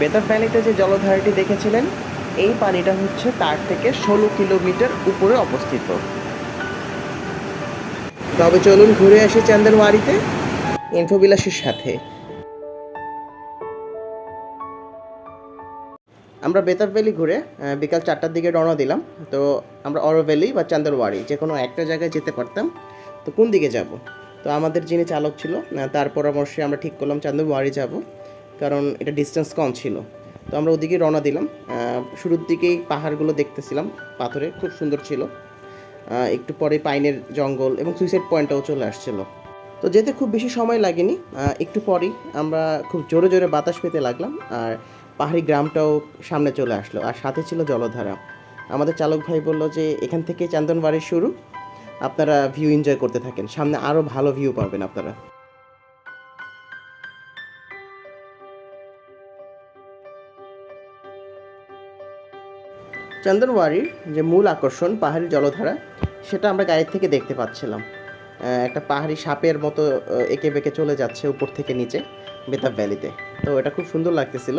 বেতার ভ্যালিতে যে জলধারাটি দেখেছিলেন, এই পানিটা হচ্ছে তার থেকে ষোলো কিলোমিটার উপরে অবস্থিত। তবে চলুন ঘুরে আসি চান্দারওয়াড়িতে ইনফোবিলাসের সাথে। আমরা বেতার ভ্যালি ঘুরে বিকাল চারটার দিকে রওনা দিলাম। তো আমরা অরো ভ্যালি বা চান্দারওয়াড়ি যে কোনো একটা জায়গায় যেতে পারতাম। তো কোন দিকে যাব? তো আমাদের যিনি চালক ছিল তার পরামর্শে আমরা ঠিক করলাম চান্দারওয়াড়ি যাব। কারণ এটা ডিস্টেন্স কম ছিল। তো আমরা ওদিকে রওনা দিলাম। শুরুর দিকেই পাহাড়গুলো দেখতেছিলাম, পাথরে খুব সুন্দর ছিল। একটু পরে পাইনের জঙ্গল এবং সুইসাইড পয়েন্টটাও চলে আসছিল। তো যেতে খুব বেশি সময় লাগেনি। একটু পরেই আমরা খুব জোরে জোরে বাতাস পেতে লাগলাম আর পাহাড়ি গ্রামটাও সামনে চলে আসলো আর সাথে ছিল জলধারা। আমাদের চালক ভাই বলল যে, এখান থেকে চান্দনবাড়ির শুরু। আপনারা ভিউ এনজয় করতে থাকেন। সামনে আরও ভালো ভিউ পাবেন আপনারা। চন্দনওয়াড়ির যে মূল আকর্ষণ পাহাড়ি জলধারা, সেটা আমরা গাড়ি থেকে দেখতে পাচ্ছিলাম। একটা পাহাড়ি সাপের মতো এঁকে বেঁকে চলে যাচ্ছে উপর থেকে নিচে, বেতাব ভ্যালিতে। তো এটা খুব সুন্দর লাগতেছিল।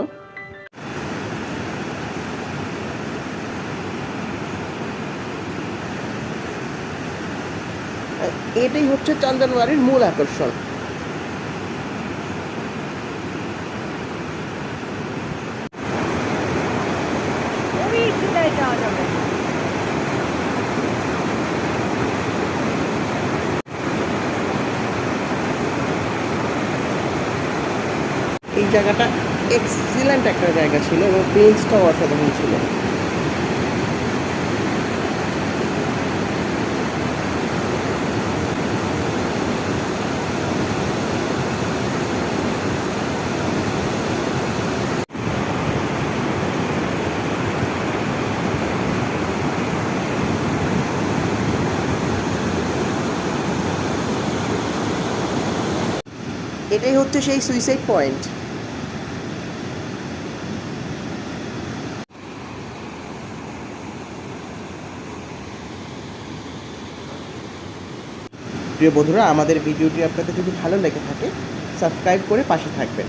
এটাই হচ্ছে চন্দনওয়াড়ির মূল আকর্ষণ। ওই যাওয়া যাবে? এই জায়গাটা এক্সিলেন্ট একটা জায়গা ছিল এবং প্রিন্সটাও অসাধারণ ছিল। এটাই হচ্ছে সেই সুইসাইড পয়েন্ট প্রিয় বন্ধুরা, আমাদের ভিডিওটি আপনাদের যদি ভালো লেগে থাকে সাবস্ক্রাইব করে পাশে থাকবেন।